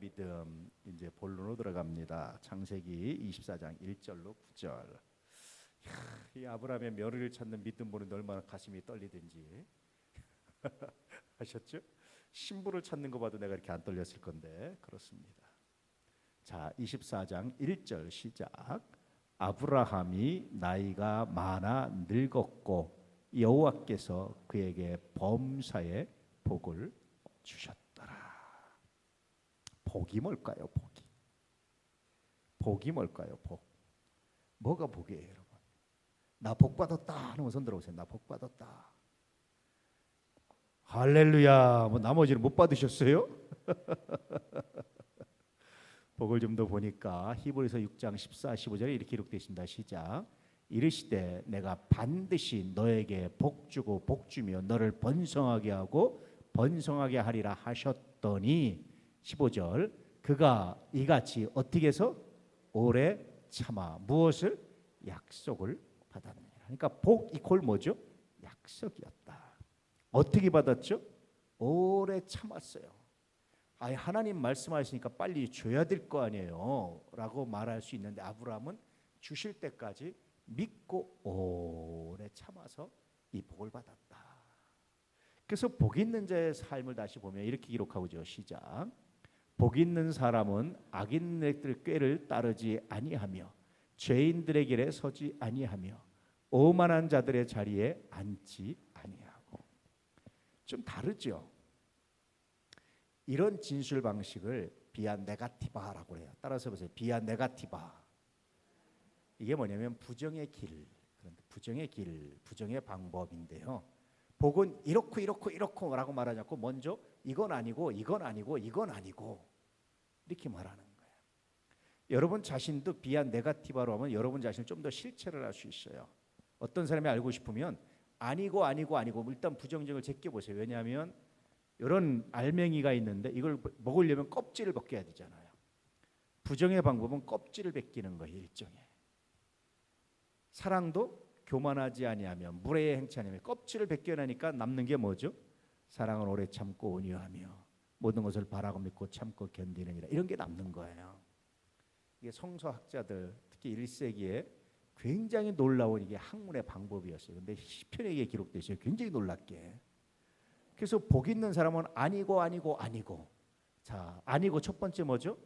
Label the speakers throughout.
Speaker 1: 믿음 이제 본론으로 들어갑니다. 창세기 24장 1절로 9절. 이 아브라함의 며느리를 찾는 믿음 보는데 얼마나 가슴이 떨리든지 아셨죠? 신부를 찾는 거 봐도 내가 이렇게 안 떨렸을 건데 그렇습니다. 자, 24장 1절 시작. 아브라함이 나이가 많아 늙었고 여호와께서 그에게 범사에 복을 주셨더라. 복이 뭘까요? 복이. 복이 뭘까요? 복. 뭐가 복이에요, 여러분? 나 복 받았다 하는 손 들어보세요. 나 복 받았다. 할렐루야. 뭐 나머지는 못 받으셨어요? 복을 좀 더 보니까 히브리서 6장 14, 15절에 이렇게 기록되어 있습니다. 시작. 이르시되 내가 반드시 너에게 복 주고 복 주며 너를 번성하게 하고 번성하게 하리라 하셨더니 15절 그가 이같이 어떻게 해서 오래 참아 무엇을 약속을 받았느냐. 그러니까 복 이퀄 뭐죠? 약속이었다. 어떻게 받았죠? 오래 참았어요. 아예 하나님 말씀하시니까 빨리 줘야 될 거 아니에요.라고 말할 수 있는데 아브라함은 주실 때까지 믿고 오래 참아서 이 복을 받았다. 그래서 복 있는 자의 삶을 다시 보면 이렇게 기록하고죠. 시작. 복 있는 사람은 악인들의 꾀를 따르지 아니하며 죄인들의 길에 서지 아니하며 오만한 자들의 자리에 앉지 아니하고 좀 다르죠. 이런 진술 방식을 비아 네가티바라고 해요. 따라서 보세요. 비아 네가티바. 이게 뭐냐면 부정의 길, 부정의 길, 부정의 방법인데요. 복은 이렇고 이렇고 이렇고라고 말하지 않고 먼저 이건 아니고 이건 아니고 이건 아니고 이렇게 말하는 거예요. 여러분 자신도 비아 네가티바로 하면 여러분 자신을 좀 더 실체를 할수 있어요. 어떤 사람이 알고 싶으면 아니고 아니고 아니고 일단 부정적을 제껴 보세요. 왜냐하면 이런 알맹이가 있는데 이걸 먹으려면 껍질을 벗겨야 되잖아요. 부정의 방법은 껍질을 벗기는 거예요, 일종의. 사랑도 교만하지 아니하며 무례의 행치 아니하며 껍질을 벗겨내니까 남는 게 뭐죠? 사랑은 오래 참고 온유하며 모든 것을 바라고 믿고 참고 견디느니라 이런 게 남는 거예요. 이게 성서학자들 특히 1세기에 굉장히 놀라운 이게 학문의 방법이었어요. 근데 시편에 이게 기록되어 있어요. 굉장히 놀랍게. 그래서 복 있는 사람은 아니고 아니고 아니고. 자, 아니고 첫 번째 뭐죠?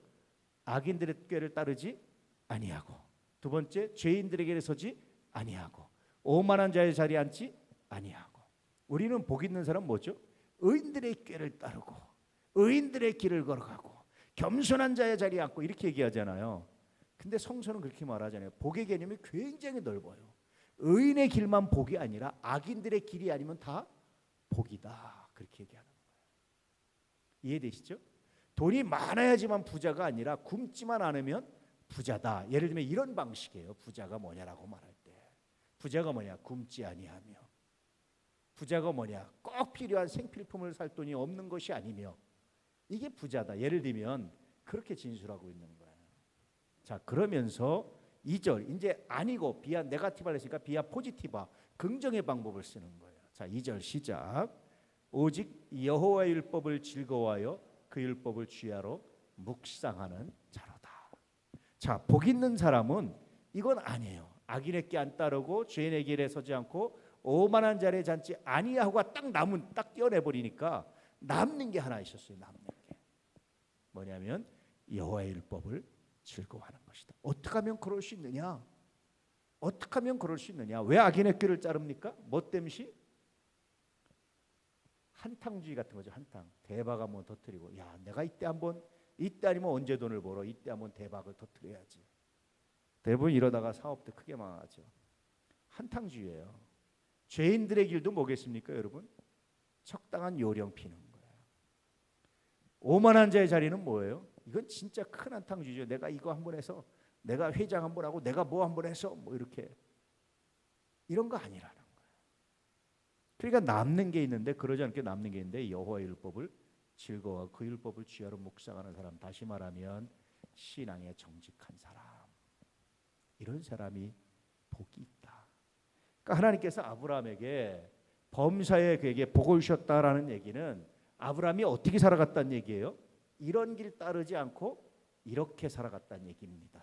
Speaker 1: 악인들의 꾀를 따르지 아니하고. 두 번째 죄인들에게 서지 아니하고. 오만한 자의 자리에 앉지 아니하고. 우리는 복 있는 사람 뭐죠? 의인들의 꾀를 따르고 의인들의 길을 걸어가고 겸손한 자의 자리에 앉고 이렇게 얘기하잖아요. 근데 성서는 그렇게 말하잖아요. 복의 개념이 굉장히 넓어요. 의인의 길만 복이 아니라 악인들의 길이 아니면 다 복이다. 그렇게 얘기하는 거예요. 이해되시죠? 돈이 많아야지만 부자가 아니라 굶지만 않으면 부자다. 예를 들면 이런 방식이에요. 부자가 뭐냐라고 말할 때. 부자가 뭐냐? 굶지 아니하며. 부자가 뭐냐? 꼭 필요한 생필품을 살 돈이 없는 것이 아니며. 이게 부자다. 예를 들면 그렇게 진술하고 있는 거예요. 자, 그러면서 2절 이제 아니고 비아 네가티바를 했으니까 비아 포지티바 긍정의 방법을 쓰는 거예요. 자, 2절 시작. 오직 여호와의 율법을 즐거워하여 그 율법을 주야로 묵상하는 자로다. 자, 복 있는 사람은 이건 아니에요. 악인에게 안 따르고 죄인의 길에 서지 않고 오만한 자리에 앉지 아니하고가 딱 남은 딱 떼어내 버리니까 남는 게 하나 있었어요. 남는 게 뭐냐면 여호와의 율법을 즐거워하는 것이다. 어떻게 하면 그럴 수 있느냐? 어떻게 하면 그럴 수 있느냐? 왜 악인의 꾀를 자릅니까? 뭐 때문이? 한탕주의 같은 거죠. 한탕. 대박 한번 터뜨리고 야, 내가 이때 한번 이때 아니면 언제 돈을 벌어? 이때 한번 대박을 터뜨려야지. 대부분 이러다가 사업도 크게 망하죠. 한탕주의예요. 죄인들의 길도 뭐겠습니까, 여러분? 적당한 요령 피는. 오만한 자의 자리는 뭐예요? 이건 진짜 큰 한탕주의죠. 내가 이거 한 번 해서 내가 회장 한 번 하고 내가 뭐 한 번 해서 뭐 이렇게 이런 거 아니라는 거예요. 그러니까 남는 게 있는데 그러지 않게 남는 게 있는데 여호와의 율법을 즐거워 그 율법을 주야로 묵상하는 사람 다시 말하면 신앙에 정직한 사람 이런 사람이 복이 있다. 그러니까 하나님께서 아브라함에게 범사에 그에게 복을 주셨다라는 얘기는 아브라함이 어떻게 살아갔다는 얘기예요? 이런 길 따르지 않고 이렇게 살아갔다는 얘기입니다.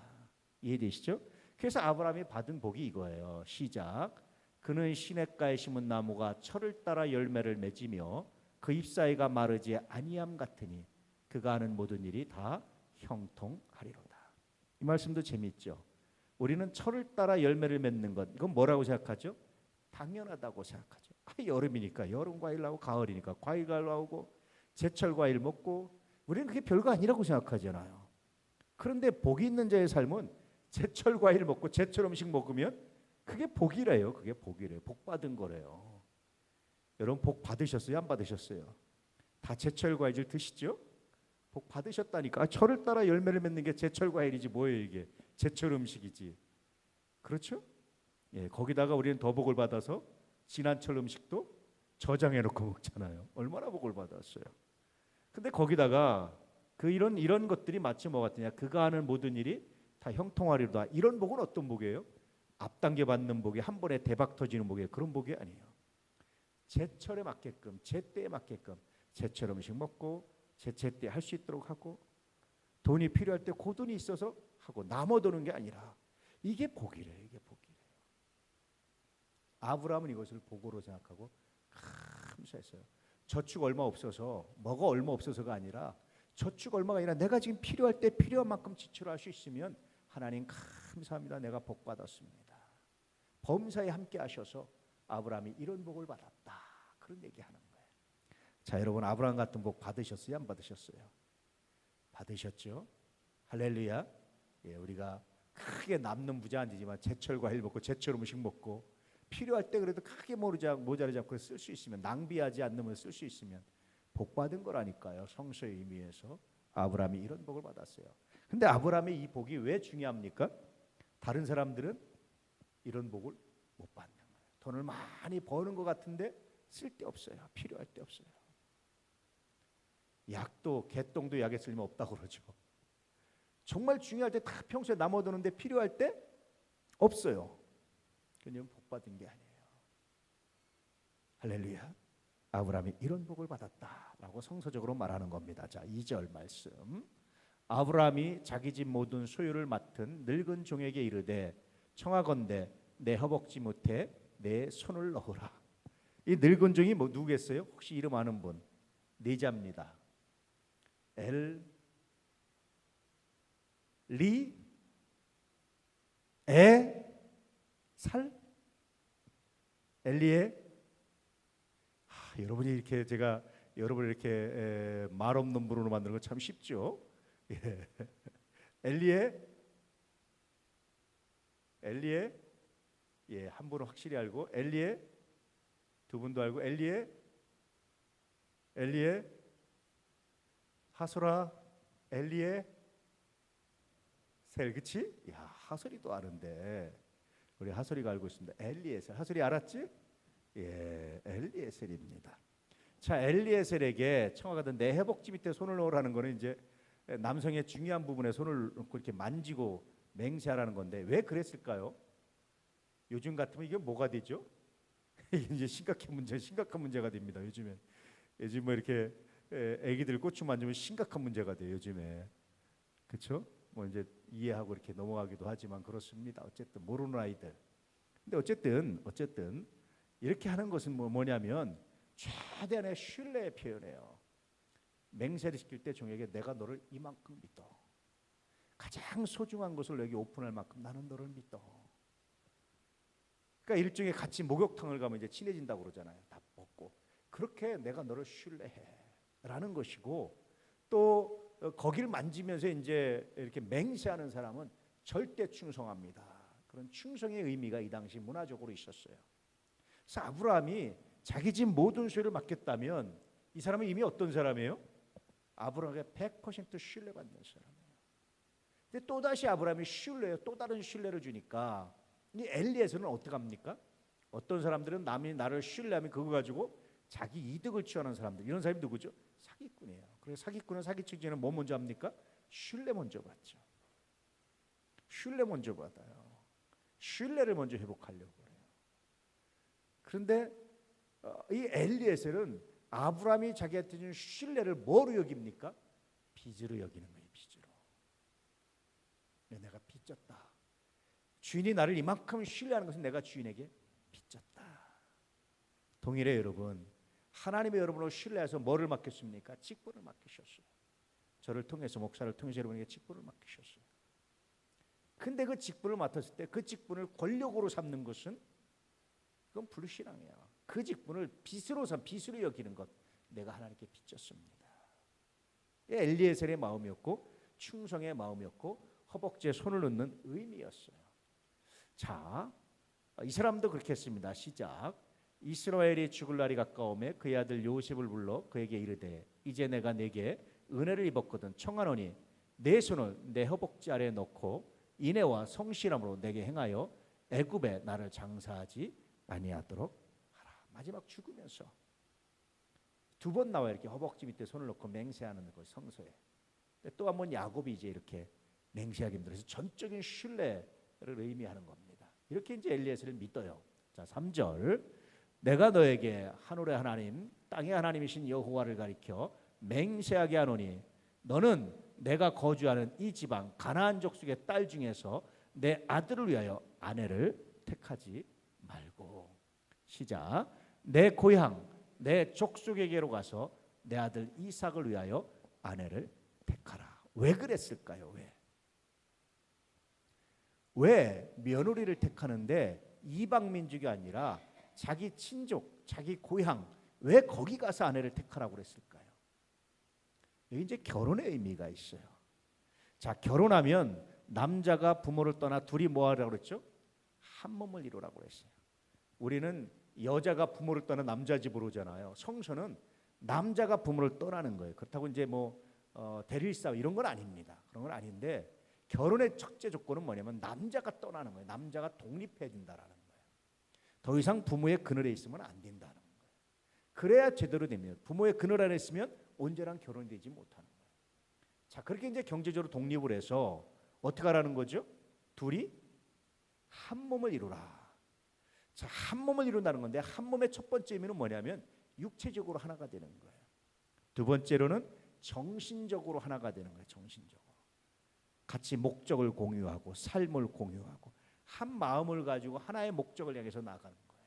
Speaker 1: 이해되시죠? 그래서 아브라함이 받은 복이 이거예요. 시작. 그는 시냇가에 심은 나무가 철을 따라 열매를 맺으며 그 잎사이가 마르지 아니함 같으니 그가 하는 모든 일이 다 형통하리로다. 이 말씀도 재미있죠. 우리는 철을 따라 열매를 맺는 것 이건 뭐라고 생각하죠? 당연하다고 생각하죠. 아, 여름이니까 여름 과일 나오고 가을이니까 과일 나오고 제철 과일 먹고 우리는 그게 별거 아니라고 생각하잖아요. 그런데 복이 있는 자의 삶은 제철 과일 먹고 제철 음식 먹으면 그게 복이래요. 그게 복이래요. 복 받은 거래요. 여러분 복 받으셨어요? 안 받으셨어요? 다 제철 과일 드시죠? 복 받으셨다니까. 아, 철을 따라 열매를 맺는 게 제철 과일이지 뭐예요 이게? 제철 음식이지. 그렇죠? 예, 거기다가 우리는 더 복을 받아서 지난철 음식도 저장해 놓고 먹잖아요. 얼마나 복을 받았어요. 근데 거기다가 그 이런 이런 것들이 마치 뭐 같으냐? 그가 하는 모든 일이 다 형통하리로다. 이런 복은 어떤 복이에요? 앞당겨 받는 복이 한 번에 대박 터지는 복이에요. 그런 복이 아니에요. 제철에 맞게끔 제 때에 맞게끔 제철 음식 먹고 제 제때 할 수 있도록 하고 돈이 필요할 때그 돈이 있어서 하고 남아 도는 게 아니라 이게 복이래요. 아브라함은 이것을 복으로 생각하고 감사했어요. 저축 얼마 없어서 뭐가 얼마 없어서가 아니라 저축 얼마가 아니라 내가 지금 필요할 때 필요한 만큼 지출할 수 있으면 하나님 감사합니다. 내가 복 받았습니다. 범사에 함께 하셔서 아브라함이 이런 복을 받았다. 그런 얘기하는 거예요. 자, 여러분 아브라함 같은 복 받으셨어요? 안 받으셨어요? 받으셨죠? 할렐루야. 예, 우리가 크게 남는 부자 아니지만 제철 과일 먹고 제철 음식 먹고 필요할 때 그래도 크게 모르자 모자르지 않고 쓸 수 있으면 낭비하지 않으면 쓸 수 있으면 복 받은 거라니까요. 성서의 의미에서 아브라함이 이런 복을 받았어요. 근데 아브라함의 이 복이 왜 중요합니까? 다른 사람들은 이런 복을 못 받는 거예요. 돈을 많이 버는 것 같은데 쓸데 없어요. 필요할 때 없어요. 약도 개똥도 약에 쓸면 없다고 그러죠. 정말 중요할 때 다 평소에 남아도는데 필요할 때 없어요. 그냥 복 받은 게 아니에요. 할렐루야. 아브라함이 이런 복을 받았다라고 성서적으로 말하는 겁니다. 자, 2절 말씀. 아브라함이 자기 집 모든 소유를 맡은 늙은 종에게 이르되 청하건대 내 허벅지 못에 내 손을 넣으라. 이 늙은 종이 뭐 누구겠어요? 혹시 이름 아는 분? 네자입니다. 엘, 리, 에, 살, 엘리에. 하, 여러분이 이렇게 제가 여러분 이렇게 에, 말 없는 분으로 만드는 거참 쉽죠. 예. 엘리에, 엘리에, 예, 한 분은 확실히 알고 엘리에 두 분도 알고 엘리에, 엘리에, 하소라, 엘리에, 셀 그치? 야 하솔이도 아는데 우리 하솔이가 알고 있습니다. 엘리에셀 하솔이 알았지? 예, 엘리에셀입니다. 자 엘리에셀에게 청아가던 내 해복지 밑에 손을 넣으라는 거는 이제 남성의 중요한 부분에 손을 놓고 이렇게 만지고 맹세하라는 건데 왜 그랬을까요? 요즘 같으면 이게 뭐가 되죠? 이게 이제 심각한 문제, 심각한 문제가 됩니다. 요즘에 요즘 뭐 이렇게 에, 애기들 고추 만지면 심각한 문제가 돼요. 요즘에 그렇죠? 뭐 이제 이해하고 이렇게 넘어가기도 하지만 그렇습니다. 어쨌든 모르는 아이들. 근데 어쨌든 어쨌든 이렇게 하는 것은 뭐 뭐냐면 최대한의 신뢰 표현해요. 맹세를 시킬 때 종에게 내가 너를 이만큼 믿어. 가장 소중한 것을 여기 오픈할 만큼 나는 너를 믿어. 그러니까 일종의 같이 목욕탕을 가면 이제 친해진다고 그러잖아요. 다 먹고 그렇게 내가 너를 신뢰해 라는 것이고 또 어, 거기를 만지면서 이제 이렇게 맹세하는 사람은 절대 충성합니다. 그런 충성의 의미가 이 당시 문화적으로 있었어요. 그래서 아브라함이 자기 집 모든 소유를 맡겼다면 이 사람은 이미 어떤 사람이에요? 아브라함에게 100% 신뢰받는 사람이에요. 근데 또 다시 아브라함이 신뢰요. 또 다른 신뢰를 주니까 이 엘리에서는 어떻게 합니까? 어떤 사람들은 남이 나를 신뢰하면 그거 가지고 자기 이득을 취하는 사람들 이런 사람이 누구죠? 사기꾼이에요. 그래서 사기꾼은 사기치기 전에 뭐 먼저 합니까? 신뢰 먼저 받죠. 신뢰 먼저 받아요. 신뢰를 먼저 회복하려고 그래요. 그런데 어, 이 엘리에셀은 아브라함이 자기한테 준 신뢰를 뭐로 여깁니까? 빚으로 여기는 거예요. 빚으로. 내가 빚졌다. 주인이 나를 이만큼 신뢰하는 것은 내가 주인에게 빚졌다. 동일해 여러분. 하나님의 여러분을 신뢰해서 뭐를 맡겼습니까? 직분을 맡기셨어요. 저를 통해서 목사를 통해서 여러분에게 직분을 맡기셨어요. 근데 그 직분을 맡았을 때 그 직분을 권력으로 삼는 것은 그건 불신앙이야. 그 직분을 빚으로 삼 빚으로 여기는 것 내가 하나님께 빚졌습니다. 엘리에셀의 마음이었고 충성의 마음이었고 허벅지에 손을 넣는 의미였어요. 자, 이 사람도 그렇게 했습니다. 시작. 이스라엘이 죽을 날이 가까움에 그의 아들 요셉을 불러 그에게 이르되 이제 내가 내게 은혜를 입었거든 청하노니 내 손을 내 허벅지 아래에 넣고 인애와 성실함으로 내게 행하여 애굽에 나를 장사하지 아니하도록 하라. 마지막 죽으면서 두 번 나와 이렇게 허벅지 밑에 손을 넣고 맹세하는 그 성서에 또 한 번 야곱이 이제 이렇게 맹세하기 힘들어서 전적인 신뢰를 의미하는 겁니다. 이렇게 이제 엘리에스를 믿어요. 자, 3절 내가 너에게 하늘의 하나님 땅의 하나님이신 여호와를 가리켜 맹세하게 하노니 너는 내가 거주하는 이 지방 가나안 족속의 딸 중에서 내 아들을 위하여 아내를 택하지 말고. 시작. 내 고향 내 족속에게로 가서 내 아들 이삭을 위하여 아내를 택하라. 왜 그랬을까요? 왜? 왜 며느리를 택하는데 이방 민족이 아니라 자기 친족 자기 고향 왜 거기 가서 아내를 택하라고 그랬을까요? 여기 이제 결혼의 의미가 있어요. 자, 결혼하면 남자가 부모를 떠나 둘이 뭐 하라고 그랬죠? 한 몸을 이루라고 그랬어요. 우리는 여자가 부모를 떠나 남자 집으로 오잖아요. 성서는 남자가 부모를 떠나는 거예요. 그렇다고 이제 뭐 어, 대릴싸움 이런 건 아닙니다. 그런 건 아닌데 결혼의 첫째 조건은 뭐냐면 남자가 떠나는 거예요. 남자가 거예요. 더 이상 부모의 그늘에 있으면 안 된다는 거예요. 그래야 제대로 됩니다. 부모의 그늘 안에 있으면 언제랑 결혼이 되지 못하는 거예요. 자, 그렇게 이제 경제적으로 독립을 해서 어떻게 하라는 거죠? 둘이 한 몸을 이루라. 자, 한 몸을 이룬다는 건데 한 몸의 첫 번째 의미는 뭐냐면 육체적으로 하나가 되는 거예요. 두 번째로는 정신적으로 하나가 되는 거예요. 정신적으로. 같이 목적을 공유하고 삶을 공유하고 한 마음을 가지고 하나의 목적을 향해서 나가는 거예요.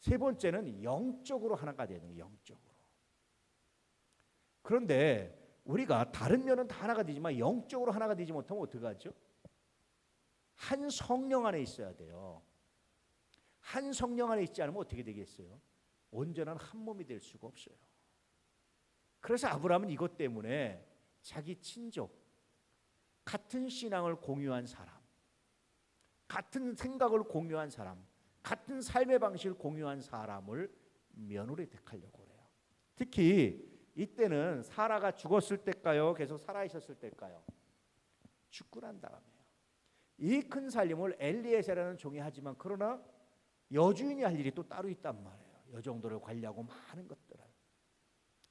Speaker 1: 세 번째는 영적으로 하나가 되는 거예요. 영적으로. 그런데 우리가 다른 면은 다 하나가 되지만 영적으로 하나가 되지 못하면 어떻게 하죠? 한 성령 안에 있어야 돼요. 한 성령 안에 있지 않으면 어떻게 되겠어요? 온전한 한 몸이 될 수가 없어요. 그래서 아브라함은 이것 때문에 자기 친족, 같은 신앙을 공유한 사람, 같은 생각을 공유한 사람, 같은 삶의 방식을 공유한 사람을 며느리 택하려고 그래요. 특히 이때는 사라가 죽었을 때일까요? 계속 살아 있었을 때일까요? 죽고 난 다음에요. 이 큰 살림을 엘리에세라는 종이 하지만 그러나 여주인이 할 일이 또 따로 있단 말이에요. 여정도를 관리하고 많은 것들을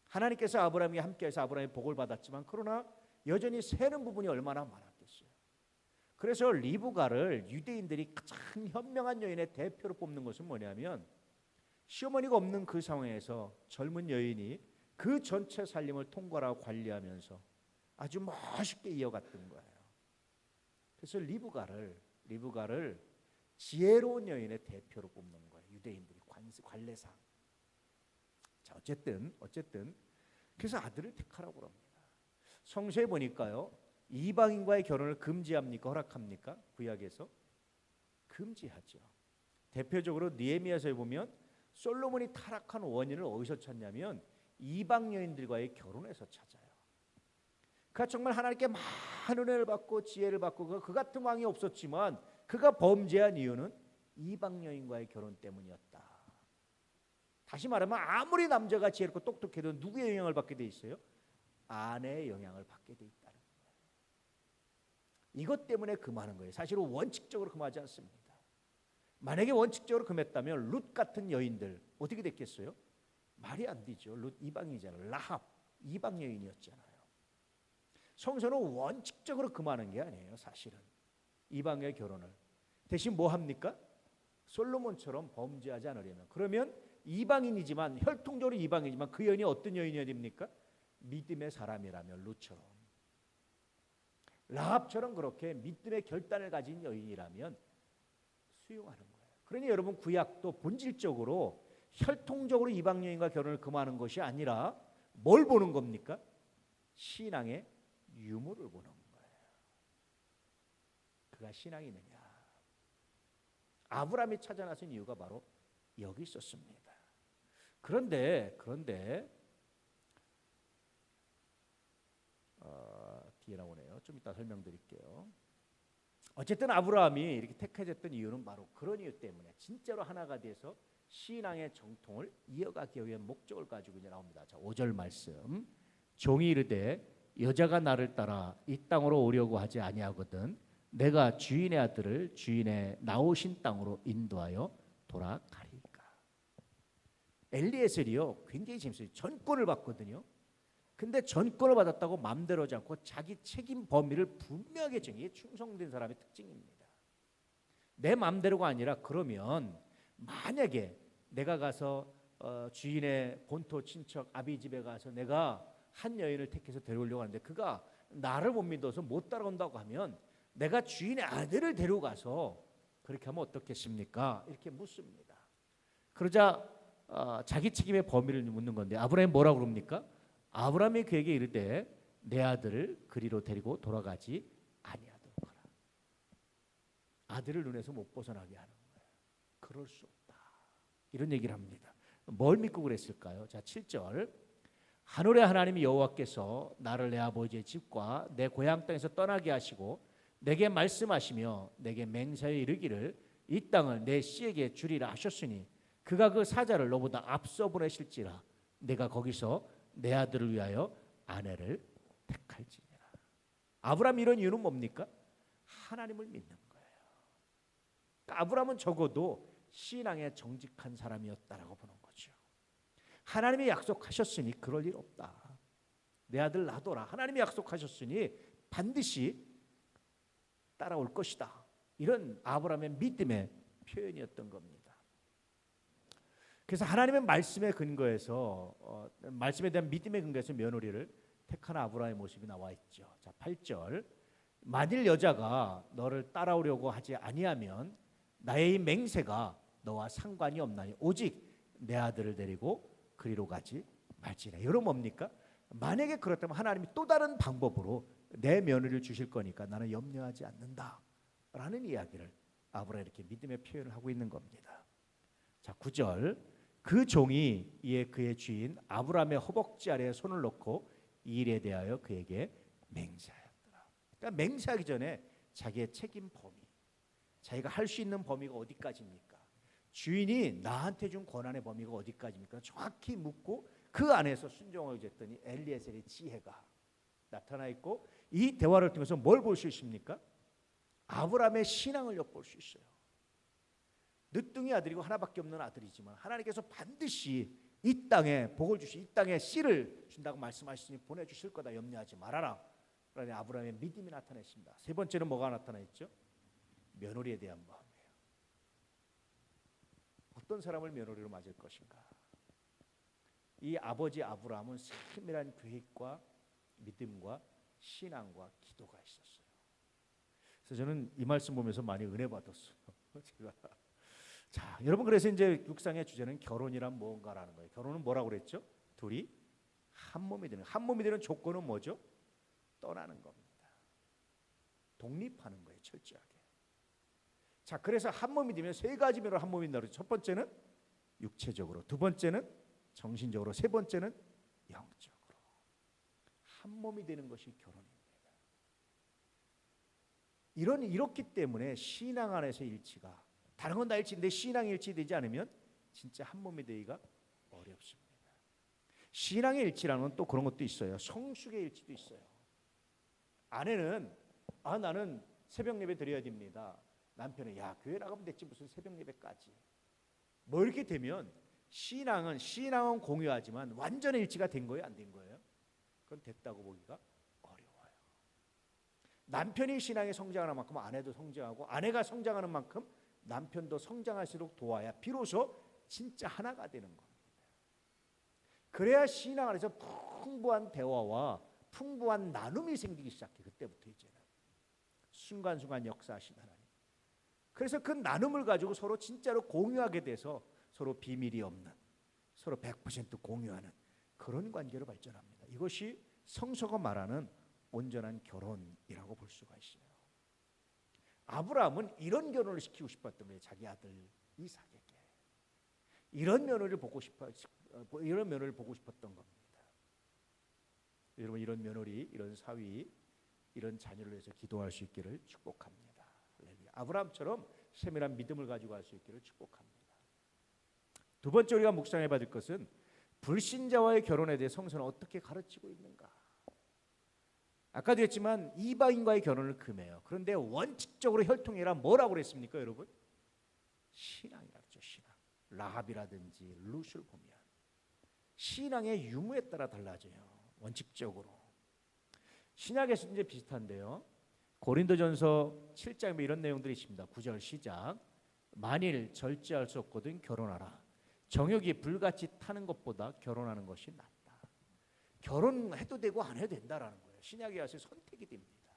Speaker 1: 하나님께서 아브라함이 함께해서 아브라함이 복을 받았지만 그러나 여전히 새는 부분이 얼마나 많았겠어요. 그래서 리브가를 유대인들이 가장 현명한 여인의 대표로 뽑는 것은 뭐냐면 시어머니가 없는 그 상황에서 젊은 여인이 그 전체 살림을 통과하고 관리하면서 아주 멋있게 이어갔던 거예요. 그래서 리브가를 리브가를 지혜로운 여인의 대표로 뽑는 거예요. 유대인들이 관례상. 자 어쨌든 어쨌든 그래서 아들을 택하라고 합니다. 성서에 보니까요 이방인과의 결혼을 금지합니까 허락합니까 구약에서 금지하죠. 대표적으로 니에미아서에 보면 솔로몬이 타락한 원인을 어디서 찾냐면 이방 여인들과의 결혼에서 찾아요. 그가 정말 하나님께 많은 은혜를 받고 지혜를 받고 그 같은 왕이 없었지만 그가 범죄한 이유는 이방 여인과의 결혼 때문이었다. 다시 말하면 아무리 남자가 지혜롭고 똑똑해도 누구의 영향을 받게 돼 있어요? 아내의 영향을 받게 돼 거예요. 이것 때문에 금하는 거예요. 사실은 원칙적으로 금하지 않습니다. 만약에 원칙적으로 금했다면 룻 같은 여인들 어떻게 됐겠어요? 말이 안 되죠. 룻 이방이잖아요. 라합 이방 여인이었잖아요. 성서는 원칙적으로 금하는 게 아니에요. 사실은 이방의 결혼을 대신 뭐 합니까? 솔로몬처럼 범죄하지 않으려면 그러면 이방인이지만 혈통적으로 이방이지만 그 여인이 어떤 여인이어야 됩니까? 믿음의 사람이라면 루처럼 라합처럼 그렇게 믿음의 결단을 가진 여인이라면 수용하는 거예요. 그러니 여러분 구약도 본질적으로 혈통적으로 이방 여인과 결혼을 금하는 것이 아니라 뭘 보는 겁니까? 신앙의 유무를 보는 거예요. 그가 신앙이 있느냐? 아브라함이 찾아 나선 이유가 바로 여기 있었습니다. 그런데 그런데 어, 뒤에 나오네요. 좀 이따 설명드릴게요. 어쨌든 아브라함이 이렇게 택해졌던 이유는 바로 그런 이유 때문에 진짜로 하나가 돼서 신앙의 정통을 이어가기 위한 목적을 가지고 이제 나옵니다. 자, 5절 말씀. 종이 이르되 여자가 나를 따라 이 땅으로 오려고 하지 아니하거든 내가 주인의 아들을 주인의 나오신 땅으로 인도하여 돌아가리까. 엘리에셀이요 굉장히 재밌어요. 전권을 받거든요. 근데 전권을 받았다고 마음대로 하지 않고 자기 책임 범위를 분명하게 정해 충성된 사람의 특징입니다. 내 마음대로가 아니라 그러면 만약에 내가 가서 어, 주인의 본토 친척 아비 집에 가서 내가 한 여인을 택해서 데려오려고 하는데 그가 나를 못 믿어서 못 따라온다고 하면 내가 주인의 아들을 데려가서 그렇게 하면 어떻겠습니까? 이렇게 묻습니다. 그러자 어, 자기 책임의 범위를 묻는 건데 아브라함이 뭐라고 그럽니까? 아브라함이 그에게 이르되 내 아들을 그리로 데리고 돌아가지 아니하도록 하라. 아들을 눈에서 못 벗어나게 하는 거예요. 그럴 수 없다. 이런 얘기를 합니다. 뭘 믿고 그랬을까요? 자, 7절. 하늘의 하나님 여호와께서 나를 내 아버지의 집과 내 고향 땅에서 떠나게 하시고 내게 말씀하시며 내게 맹세에 이르기를 이 땅을 내 씨에게 주리라 하셨으니 그가 그 사자를 너보다 앞서 보내실지라 내가 거기서 내 아들을 위하여 아내를 택할지니라. 아브라함 이런 이유는 뭡니까? 하나님을 믿는 거예요. 그러니까 아브라함은 적어도 신앙에 정직한 사람이었다라고 보는 거죠. 하나님이 약속하셨으니 그럴 일 없다. 내 아들 놔둬라. 하나님이 약속하셨으니 반드시 따라올 것이다. 이런 아브라함의 믿음의 표현이었던 겁니다. 그래서 하나님의 말씀에 근거해서 어, 말씀에 대한 믿음의 근거해서 며느리를 택한 아브라함의 모습이 나와 있죠. 자, 8절. 만일 여자가 너를 따라오려고 하지 아니하면 나의 이 맹세가 너와 상관이 없나니 오직 내 아들을 데리고 그리로 가지 말지라. 이런 뭡니까? 만약에 그렇다면 하나님이 또 다른 방법으로 내 며느리를 주실 거니까 나는 염려하지 않는다라는 이야기를 아브라함 이렇게 믿음의 표현을 하고 있는 겁니다. 자, 9절. 그 종이 이에 그의 주인 아브라함의 허벅지 아래에 손을 놓고 이 일에 대하여 그에게 맹세하였더라. 그러니까 맹세하기 전에 자기의 책임 범위, 자기가 할 수 있는 범위가 어디까지입니까? 주인이 나한테 준 권한의 범위가 어디까지입니까? 정확히 묻고 그 안에서 순종하게 됐더니 엘리에셀의 지혜가 나타나 있고 이 대화를 통해서 뭘 볼 수 있습니까? 아브라함의 신앙을 엿볼 수 있어요. 늦둥이 아들이고 하나밖에 없는 아들이지만 하나님께서 반드시 이 땅에 복을 주시, 이 땅에 씨를 준다고 말씀하시니 보내주실 거다 염려하지 말아라. 그러니 아브라함의 믿음이 나타났습니다. 세 번째는 뭐가 나타나 있죠? 며느리에 대한 마음이에요. 어떤 사람을 며느리로 맞을 것인가? 이 아버지 아브라함은 세밀한 계획과 믿음과 신앙과 기도가 있었어요. 그래서 저는 이 말씀 보면서 많이 은혜 받았어요. 제가 자, 여러분 그래서 이제 육상의 주제는 결혼이란 무언가라는 거예요. 결혼은 뭐라고 그랬죠? 둘이 한 몸이 되는 한 몸이 되는 조건은 뭐죠? 떠나는 겁니다. 독립하는 거예요, 철저하게. 자, 그래서 한 몸이 되면 세 가지 면으로 한 몸이 된다. 첫 번째는 육체적으로, 두 번째는 정신적으로, 세 번째는 영적으로. 한 몸이 되는 것이 결혼입니다. 이런 이렇기 때문에 신앙 안에서 일치가 다른 건 다 일치인데 신앙이 일치되지 않으면 진짜 한 몸이 되기가 어렵습니다. 신앙의 일치라는 건 또 그런 것도 있어요. 성숙의 일치도 있어요. 아내는 아 나는 새벽 예배 드려야 됩니다. 남편은 야 교회 나가면 됐지 무슨 새벽 예배까지. 뭐 이렇게 되면 신앙은 신앙은 공유하지만 완전히 일치가 된 거예요, 안 된 거예요? 그건 됐다고 보기가 어려워요. 남편이 신앙에 성장하는 만큼 아내도 성장하고 아내가 성장하는 만큼 남편도 성장할수록 도와야 비로소 진짜 하나가 되는 겁니다. 그래야 신앙 안에서 풍부한 대화와 풍부한 나눔이 생기기 시작해 그때부터 이제는 순간순간 역사하신 하나님. 그래서 그 나눔을 가지고 서로 진짜로 공유하게 돼서 서로 비밀이 없는 서로 100% 공유하는 그런 관계로 발전합니다. 이것이 성서가 말하는 온전한 결혼이라고 볼 수가 있어요. 아브라함은 이런 결혼을 시키고 싶었던 거예요. 자기 아들 이삭에게. 이런 며느리를 보고 싶어 어, 이런 며느리를 보고 싶었던 겁니다. 여러분 이런 며느리, 이런 사위, 이런 자녀를 위해서 기도할 수 있기를 축복합니다. 아브라함처럼 세밀한 믿음을 가지고 할 수 있기를 축복합니다. 두 번째 우리가 묵상해 받을 것은 불신자와의 결혼에 대해 성서는 어떻게 가르치고 있는가? 아까도 했지만 이방인과의 결혼을 금해요. 그런데 원칙적으로 혈통이란 뭐라고 그랬습니까, 여러분? 신앙이라죠, 신앙. 라합이라든지 루스를 보면 신앙의 유무에 따라 달라져요. 원칙적으로. 신약에서 이제 비슷한데요. 고린도전서 7장에 이런 내용들이 있습니다. 9절 시작. 만일 절제할 수 없거든 결혼하라. 정욕이 불같이 타는 것보다 결혼하는 것이 낫다. 결혼해도 되고 안 해도 된다라는 거예요. 신약에 와서 선택이 됩니다.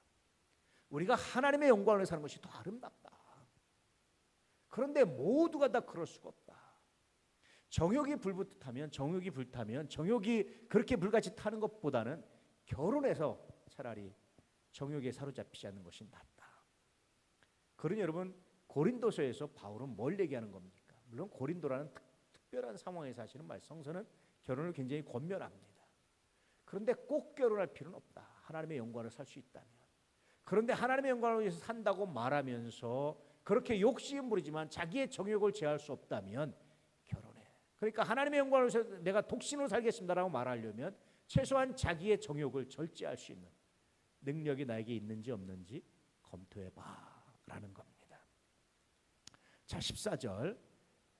Speaker 1: 우리가 하나님의 영광을 사는 것이 더 아름답다. 그런데 모두가 다 그럴 수가 없다. 정욕이 불붙으면 정욕이 불타면 정욕이 그렇게 불같이 타는 것보다는 결혼해서 차라리 정욕에 사로잡히지 않는 것이 낫다. 그러니 여러분 고린도서에서 바울은 뭘 얘기하는 겁니까? 물론 고린도라는 특, 별한 상황에서 하시는 말 성서는 결혼을 굉장히 권면합니다. 그런데 꼭 결혼할 필요는 없다. 하나님의 영광을 살 수 있다면. 그런데 하나님의 영광을 위해서 산다고 말하면서 그렇게 욕심 부리지만 자기의 정욕을 제할 수 없다면 결혼해. 그러니까 하나님의 영광을 위해서 내가 독신으로 살겠습니다라고 말하려면 최소한 자기의 정욕을 절제할 수 있는 능력이 나에게 있는지 없는지 검토해 봐라는 겁니다. 자, 14절.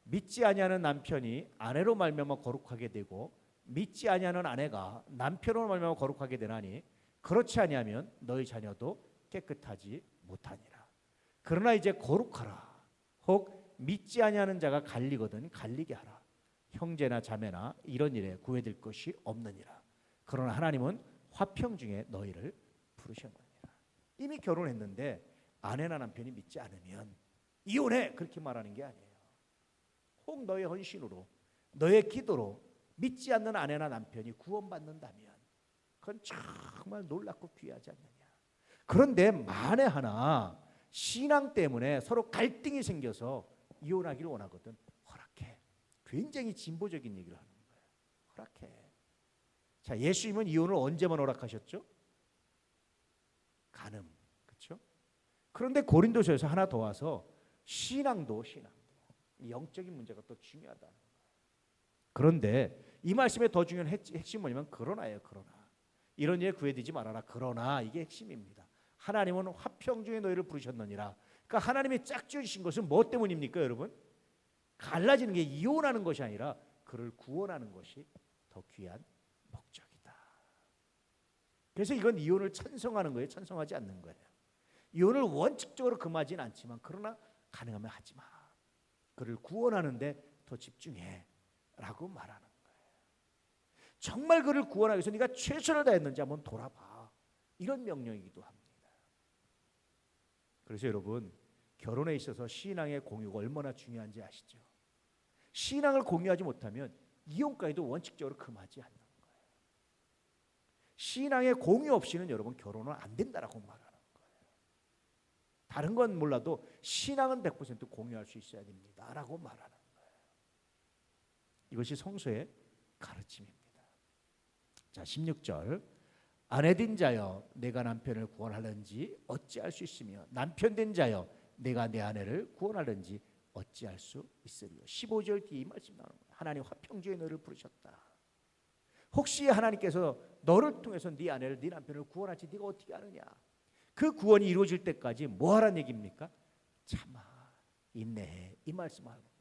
Speaker 1: 믿지 아니하는 남편이 아내로 말미암아 거룩하게 되고 믿지 아니하는 아내가 남편으로 말미암아 거룩하게 되나니 그렇지 아니하면 너희 자녀도 깨끗하지 못하니라. 그러나 이제 거룩하라. 혹 믿지 아니하는 자가 갈리거든 갈리게 하라. 형제나 자매나 이런 일에 구애될 것이 없느니라. 그러나 하나님은 화평 중에 너희를 부르셨느니라. 이미 결혼했는데 아내나 남편이 믿지 않으면 이혼해 그렇게 말하는 게 아니에요. 혹 너의 헌신으로 너의 기도로 믿지 않는 아내나 남편이 구원받는다면 그건 정말 놀랍고 귀하지 않느냐. 그런데 만에 하나 신앙 때문에 서로 갈등이 생겨서 이혼하기를 원하거든 허락해. 굉장히 진보적인 얘기를 하는 거예요. 허락해. 자, 예수님은 이혼을 언제만 허락하셨죠? 간음. 그렇죠? 그런데 고린도서에서 하나 더 와서 신앙도 신앙. 영적인 문제가 또 중요하다는 거예요. 그런데 이 말씀의 더 중요한 핵심 뭐냐면 그러나예요. 그러나 이런 일 구해되지 말아라. 그러나 이게 핵심입니다. 하나님은 화평 중에 너희를 부르셨느니라. 그러니까 하나님이 짝지어 주신 것은 뭐 때문입니까, 여러분? 갈라지는 게 이혼하는 것이 아니라 그를 구원하는 것이 더 귀한 목적이다. 그래서 이건 이혼을 찬성하는 거예요, 찬성하지 않는 거예요. 이혼을 원칙적으로 금하지는 않지만 그러나 가능하면 하지 마. 그를 구원하는데 더 집중해라고 말하는. 정말 그를 구원하기 위해서 네가 최선을 다했는지 한번 돌아봐. 이런 명령이기도 합니다. 그래서 여러분 결혼에 있어서 신앙의 공유가 얼마나 중요한지 아시죠? 신앙을 공유하지 못하면 이혼까지도 원칙적으로 금하지 않는 거예요. 신앙의 공유 없이는 여러분 결혼은 안 된다라고 말하는 거예요. 다른 건 몰라도 신앙은 100% 공유할 수 있어야 됩니다라고 말하는 거예요. 이것이 성서의 가르침입니다. 자, 16절 아내 된 자여 내가 남편을 구원하는지 어찌할 수 있으며 남편 된 자여 내가 내 아내를 구원하는지 어찌할 수 있으리요. 15절 뒤에 이 말씀 나오는 거예요. 하나님 화평주에 너를 부르셨다. 혹시 하나님께서 너를 통해서 네 아내를 네 남편을 구원할지 네가 어떻게 아느냐? 그 구원이 이루어질 때까지 뭐 하라는 얘기입니까? 참아 인내해 이 말씀하는 거예요.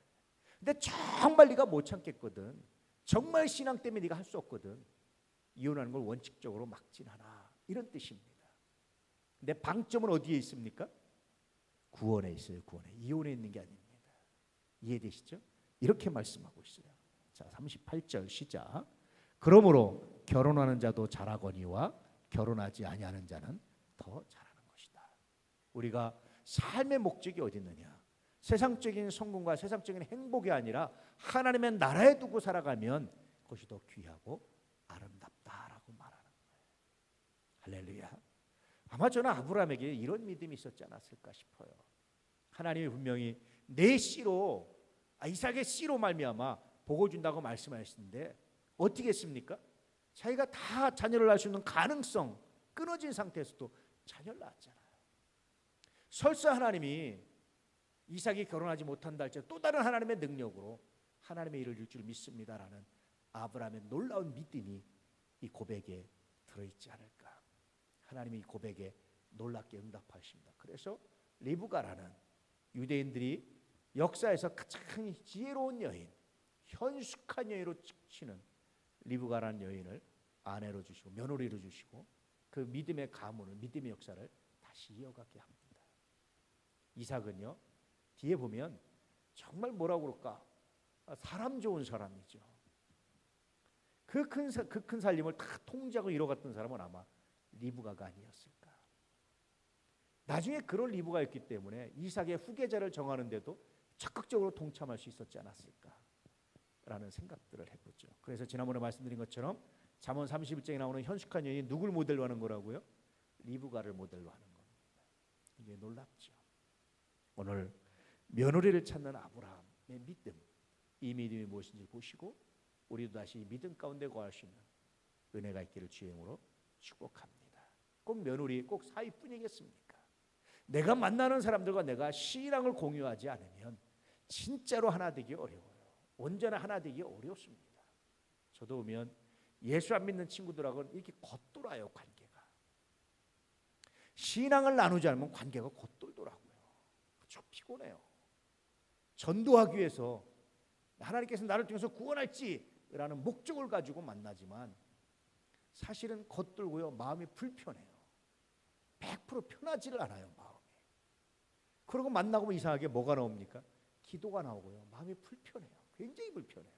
Speaker 1: 근데 정말 네가 못 참겠거든. 정말 신앙 때문에 네가 할 수 없거든. 이혼하는 걸 원칙적으로 막진 않아. 이런 뜻입니다. 근데 방점은 어디에 있습니까? 구원에 있어요. 구원에. 이혼에 있는 게 아닙니다. 이해되시죠? 이렇게 말씀하고 있어요. 자, 38절 시작. 그러므로 결혼하는 자도 잘하거니와 결혼하지 아니하는 자는 더 잘하는 것이다. 우리가 삶의 목적이 어디 있느냐? 세상적인 성공과 세상적인 행복이 아니라 하나님의 나라에 두고 살아가면 그것이 더 귀하고 말하는 거예요. 할렐루야. 아마 저는 아브라함에게 이런 믿음이 있었지 않았을까 싶어요. 하나님이 분명히 내 씨로 아, 이삭의 씨로 말미암아 복을 준다고 말씀하셨는데 어떻게 했습니까? 자기가 다 자녀를 낳을 수 있는 가능성 끊어진 상태에서도 자녀를 낳았잖아요. 설사 하나님이 이삭이 결혼하지 못한다 할지라도 또 다른 하나님의 능력으로 하나님의 일을 이룰 줄 믿습니다라는 아브라함의 놀라운 믿음이 이 고백에 들어있지 않을까. 하나님이 이 고백에 놀랍게 응답하십니다. 그래서 리브가라는 유대인들이 역사에서 가장 지혜로운 여인, 현숙한 여인으로 치는 리브가라는 여인을 아내로 주시고 며느리로 주시고 그 믿음의 가문을 믿음의 역사를 다시 이어가게 합니다. 이삭은요 뒤에 보면 정말 뭐라고 그럴까 아, 사람 좋은 사람이죠. 그 큰 그큰 살림을 다 통제하고 이뤄갔던 사람은 아마 리브가가 아니었을까. 나중에 그런 리브가 있기 때문에 이삭의 후계자를 정하는데도 적극적으로 동참할 수 있었지 않았을까 라는 생각들을 해보죠. 그래서 지난번에 말씀드린 것처럼 잠언 31장에 나오는 현숙한 여인이 누굴 모델로 하는 거라고요? 리브가를 모델로 하는 겁니다. 이게 놀랍죠. 오늘 며느리를 찾는 아브라함의 믿음, 이 믿음이 무엇인지 보시고 우리도 다시 믿음 가운데 거할 수 있는 은혜가 있기를 주행으로 축복합니다. 꼭 며느리, 꼭 사위뿐이겠습니까? 내가 만나는 사람들과 내가 신앙을 공유하지 않으면 진짜로 하나 되기 어려워요. 온전히 하나 되기 어렵습니다. 저도 보면 예수 안 믿는 친구들하고는 이렇게 겉돌아요 관계가. 신앙을 나누지 않으면 관계가 겉돌더라고요. 좀 피곤해요. 전도하기 위해서 하나님께서 나를 통해서 구원할지라는 목적을 가지고 만나지만 사실은 겉돌고요 마음이 불편해요. 100% 편하지를 않아요 마음이. 그리고 만나고 이상하게 뭐가 나옵니까? 기도가 나오고요 마음이 불편해요. 굉장히 불편해요.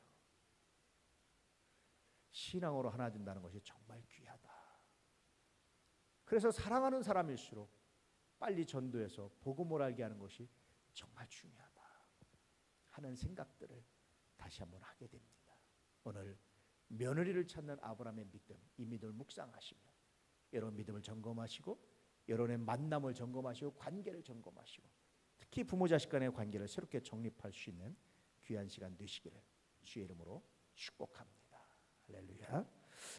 Speaker 1: 신앙으로 하나 된다는 것이 정말 귀하다. 그래서 사랑하는 사람일수록 빨리 전도해서 복음을 알게 하는 것이 정말 중요하다 하는 생각들을 다시 한번 하게 됩니다. 오늘 며느리를 찾는 아브라함의 믿음, 이 믿음을 묵상하시며 여러분 믿음을 점검하시고 여러분의 만남을 점검하시고 관계를 점검하시고 특히 부모 자식 간의 관계를 새롭게 정립할 수 있는 귀한 시간 되시기를 주의 이름으로 축복합니다. 할렐루야.